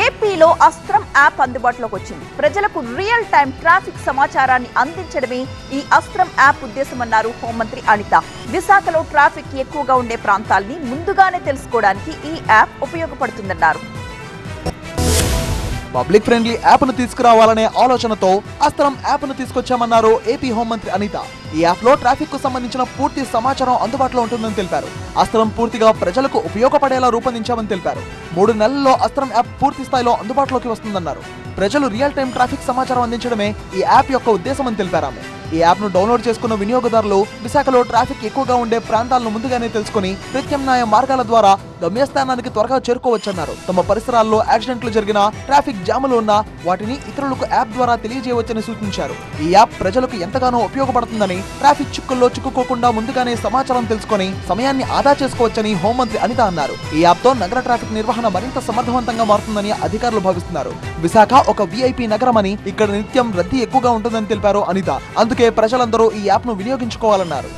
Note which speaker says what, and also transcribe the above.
Speaker 1: ఏపీలో అస్త్రం యాప్ అందుబాటులోకి వచ్చింది. ప్రజలకు రియల్ టైం ట్రాఫిక్ సమాచారాన్ని అందించడమే ఈ అస్త్రం యాప్ ఉద్దేశమన్నారు హోంమంత్రి అనిత. విశాఖలో ట్రాఫిక్ ఎక్కువగా ఉండే ప్రాంతాల్ని ముందుగానే తెలుసుకోవడానికి ఈ యాప్ ఉపయోగపడుతుందన్నారు.
Speaker 2: పబ్లిక్ ఫ్రెండ్లీ యాప్ను తీసుకురావాలనే ఆలోచనతో అస్త్రం యాప్ను తీసుకొచ్చామన్నారు ఏపీ హోంమంత్రి అనిత. ఈ యాప్లో ట్రాఫిక్కు సంబంధించిన పూర్తి సమాచారం అందుబాటులో ఉంటుందని తెలిపారు. అస్త్రం పూర్తిగా ప్రజలకు ఉపయోగపడేలా రూపొందించామని తెలిపారు. మూడు నెలల్లో అస్త్రం యాప్ పూర్తి స్థాయిలో అందుబాటులోకి వస్తుందన్నారు. ప్రజలు రియల్ టైం ట్రాఫిక్ సమాచారం అందించడమే ఈ యాప్ యొక్క ఉద్దేశమని తెలిపారు. ఆమె ఈ యాప్ను డౌన్లోడ్ చేసుకున్న వినియోగదారులు విశాఖలో ట్రాఫిక్ ఎక్కువగా ఉండే ప్రాంతాలను ముందుగానే తెలుసుకుని ప్రత్యామ్నాయ మార్గాల ద్వారా గమ్యస్థానానికి త్వరగా చేరుకోవచ్చన్నారు. తమ పరిసరాల్లో యాక్సిడెంట్లు జరిగిన ట్రాఫిక్ జాములు ఉన్నా వాటిని ఇతరులకు యాప్ ద్వారా తెలియజేయవచ్చని సూచించారు. ఈ యాప్ ప్రజలకు ఎంతగానో ఉపయోగపడుతుందని ట్రాఫిక్ చిక్కుల్లో చిక్కుకోకుండా ముందుగానే సమాచారం తెలుసుకొని సమయాన్ని ఆదా చేసుకోవచ్చని హోంమంత్రి అనిత అన్నారు. ఈ యాప్తో నగర ట్రాఫిక్ నిర్వహణ మరింత సమర్థవంతంగా మారుతుందని అధికారులు భావిస్తున్నారు. విశాఖ ఒక విఐపి నగరమని ఇక్కడ నిత్యం రద్దీ ఎక్కువగా ఉంటుందని తెలిపారు అనిత. అందుకే ప్రజలందరూ ఈ యాప్ను వినియోగించుకోవాలన్నారు.